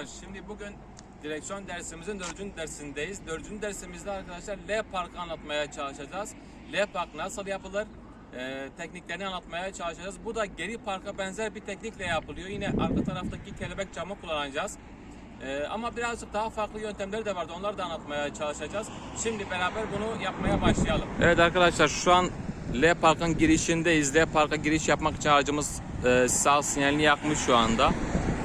arkadaşlar şimdi bugün direksiyon dersimizin dördüncü dersindeyiz. Dördüncü dersimizde arkadaşlar L Park'ı anlatmaya çalışacağız. L Park nasıl yapılır? Ee, tekniklerini anlatmaya çalışacağız. Bu da geri parka benzer bir teknikle yapılıyor. Yine arka taraftaki kelebek camı kullanacağız. Ee, ama birazcık daha farklı yöntemleri de vardı. Onları da anlatmaya çalışacağız. Şimdi beraber bunu yapmaya başlayalım. Evet arkadaşlar şu an L Park'ın girişindeyiz. L Park'a giriş yapmak için aracımız e, sağ sinyalini yakmış şu anda.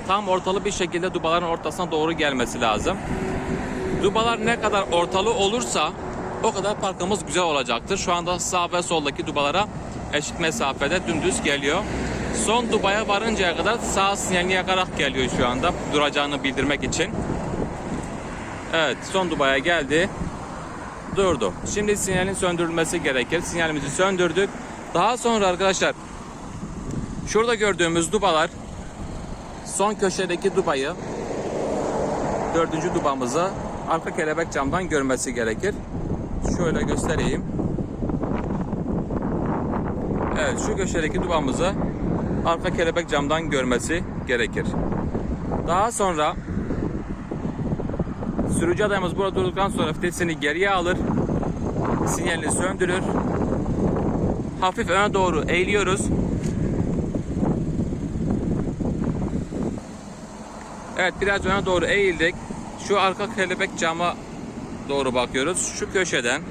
Tam ortalı bir şekilde dubaların ortasına doğru gelmesi lazım. Dubalar ne kadar ortalı olursa o kadar parkımız güzel olacaktır. Şu anda sağ ve soldaki dubalara eşit mesafede dümdüz geliyor. Son dubaya varıncaya kadar sağ sinyalini yakarak geliyor şu anda duracağını bildirmek için. Evet son dubaya geldi. Durdu. Şimdi sinyalin söndürülmesi gerekir. Sinyalimizi söndürdük. Daha sonra arkadaşlar şurada gördüğümüz dubalar son köşedeki dubayı dördüncü dubamızı arka kelebek camdan görmesi gerekir. Şöyle göstereyim. Evet şu köşedeki dubamızı arka kelebek camdan görmesi gerekir. Daha sonra sürücü adayımız burada durduktan sonra vitesini geriye alır. Sinyalini söndürür. Hafif öne doğru eğiliyoruz. Evet biraz öne doğru eğildik. Şu arka kelebek cama doğru bakıyoruz. Şu köşeden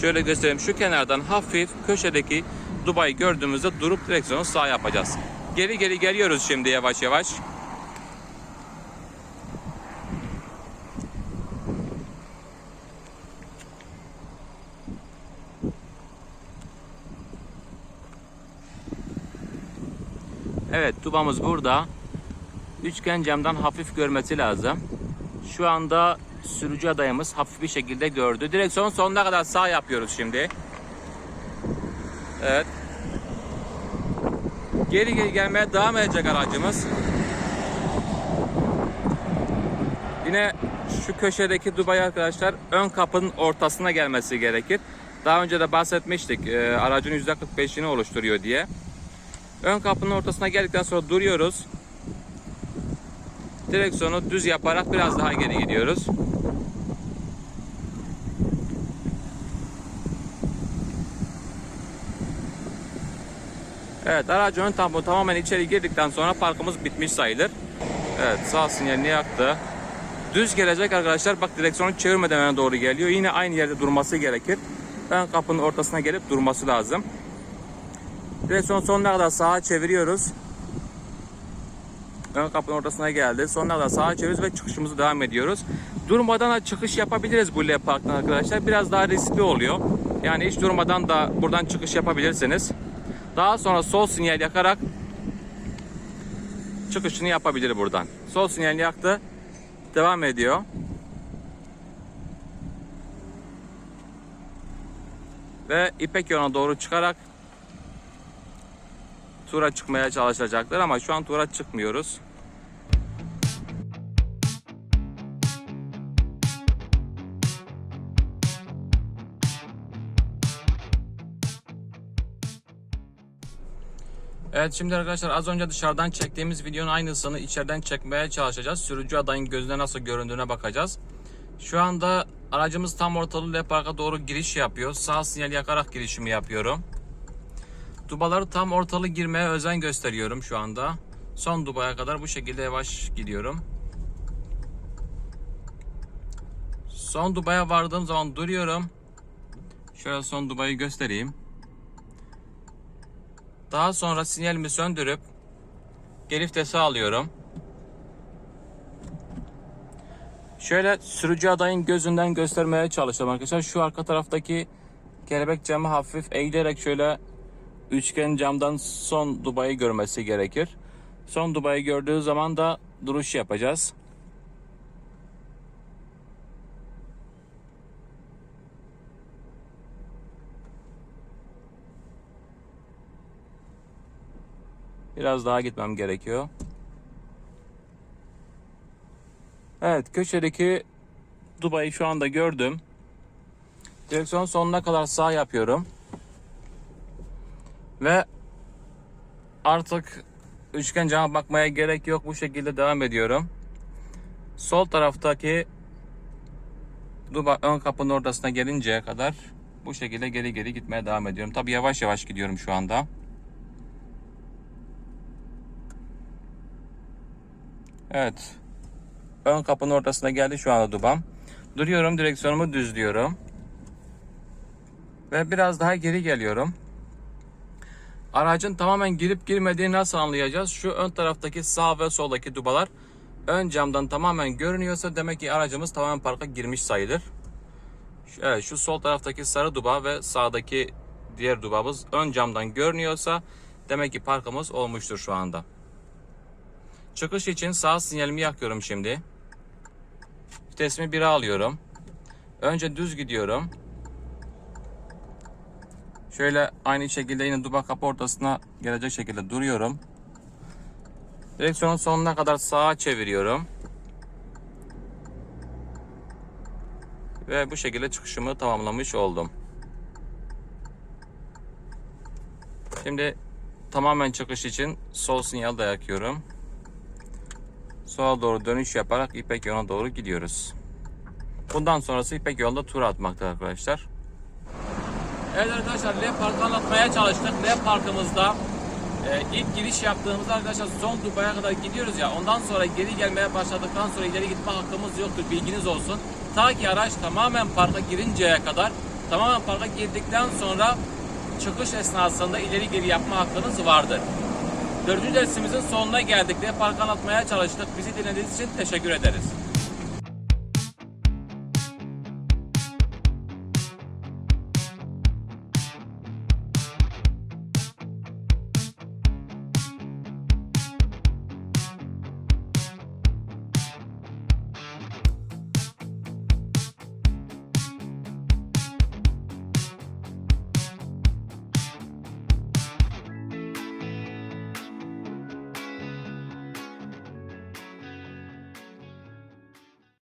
şöyle göstereyim. Şu kenardan hafif köşedeki Dubai gördüğümüzde durup direksiyonu sağ yapacağız. Geri geri geliyoruz şimdi yavaş yavaş. Evet tubamız burada. Üçgen camdan hafif görmesi lazım. Şu anda sürücü adayımız hafif bir şekilde gördü. Direksiyon sonuna kadar sağ yapıyoruz şimdi. Evet. Geri geri gelmeye devam edecek aracımız. Yine şu köşedeki Dubai arkadaşlar ön kapının ortasına gelmesi gerekir. Daha önce de bahsetmiştik e, aracın %45'ini oluşturuyor diye. Ön kapının ortasına geldikten sonra duruyoruz. Direksiyonu düz yaparak biraz daha geri gidiyoruz. Evet aracın ön tamponu tamamen içeri girdikten sonra parkımız bitmiş sayılır. Evet sağ sinyalini yaktı. Düz gelecek arkadaşlar bak direksiyonu çevirmeden öne doğru geliyor. Yine aynı yerde durması gerekir. Ön kapının ortasına gelip durması lazım. Direksiyon sonuna kadar sağa çeviriyoruz. Ön kapının ortasına geldi. Sonuna kadar sağa çeviriyoruz ve çıkışımızı devam ediyoruz. Durmadan da çıkış yapabiliriz bu L Park'tan arkadaşlar. Biraz daha riskli oluyor. Yani hiç durmadan da buradan çıkış yapabilirsiniz. Daha sonra sol sinyal yakarak çıkışını yapabilir buradan. Sol sinyal yaktı. Devam ediyor. Ve İpek yoluna doğru çıkarak tura çıkmaya çalışacaklar ama şu an tura çıkmıyoruz. Evet şimdi arkadaşlar az önce dışarıdan çektiğimiz videonun aynısını içeriden çekmeye çalışacağız. Sürücü adayın gözüne nasıl göründüğüne bakacağız. Şu anda aracımız tam ortalı L Park'a doğru giriş yapıyor. Sağ sinyal yakarak girişimi yapıyorum. Dubaları tam ortalı girmeye özen gösteriyorum şu anda. Son dubaya kadar bu şekilde yavaş gidiyorum. Son dubaya vardığım zaman duruyorum. Şöyle son dubayı göstereyim. Daha sonra sinyalimi söndürüp geri vitesi alıyorum. Şöyle sürücü adayın gözünden göstermeye çalışıyorum arkadaşlar. Şu arka taraftaki kelebek camı hafif eğilerek şöyle üçgen camdan son dubayı görmesi gerekir. Son dubayı gördüğü zaman da duruş yapacağız. Biraz daha gitmem gerekiyor. Evet köşedeki dubayı şu anda gördüm. Direksiyon sonuna kadar sağ yapıyorum. Ve artık üçgen cama bakmaya gerek yok. Bu şekilde devam ediyorum. Sol taraftaki duba ön kapının ortasına gelinceye kadar bu şekilde geri geri gitmeye devam ediyorum. Tabi yavaş yavaş gidiyorum şu anda. Evet. Ön kapının ortasına geldi şu anda dubam. Duruyorum direksiyonumu düzlüyorum. Ve biraz daha geri geliyorum. Aracın tamamen girip girmediğini nasıl anlayacağız? Şu ön taraftaki sağ ve soldaki dubalar ön camdan tamamen görünüyorsa demek ki aracımız tamamen parka girmiş sayılır. Evet şu sol taraftaki sarı duba ve sağdaki diğer dubamız ön camdan görünüyorsa demek ki parkımız olmuştur şu anda. Çıkış için sağ sinyalimi yakıyorum şimdi. Vitesimi 1'e alıyorum. Önce düz gidiyorum. Şöyle aynı şekilde yine duba kapı ortasına gelecek şekilde duruyorum. Direksiyonun sonuna kadar sağa çeviriyorum. Ve bu şekilde çıkışımı tamamlamış oldum. Şimdi tamamen çıkış için sol sinyal da yakıyorum. Sola doğru dönüş yaparak İpek yoluna doğru gidiyoruz. Bundan sonrası İpek yolunda tur atmakta arkadaşlar. Evet arkadaşlar L Park'ı anlatmaya çalıştık. L Park'ımızda e, ilk giriş yaptığımızda arkadaşlar son Dubai'ye kadar gidiyoruz ya. Ondan sonra geri gelmeye başladıktan sonra ileri gitme hakkımız yoktur. Bilginiz olsun. Ta ki araç tamamen parka girinceye kadar tamamen parka girdikten sonra çıkış esnasında ileri geri yapma hakkınız vardır. Dördüncü dersimizin sonuna geldik. Park'ı anlatmaya çalıştık. Bizi dinlediğiniz için teşekkür ederiz.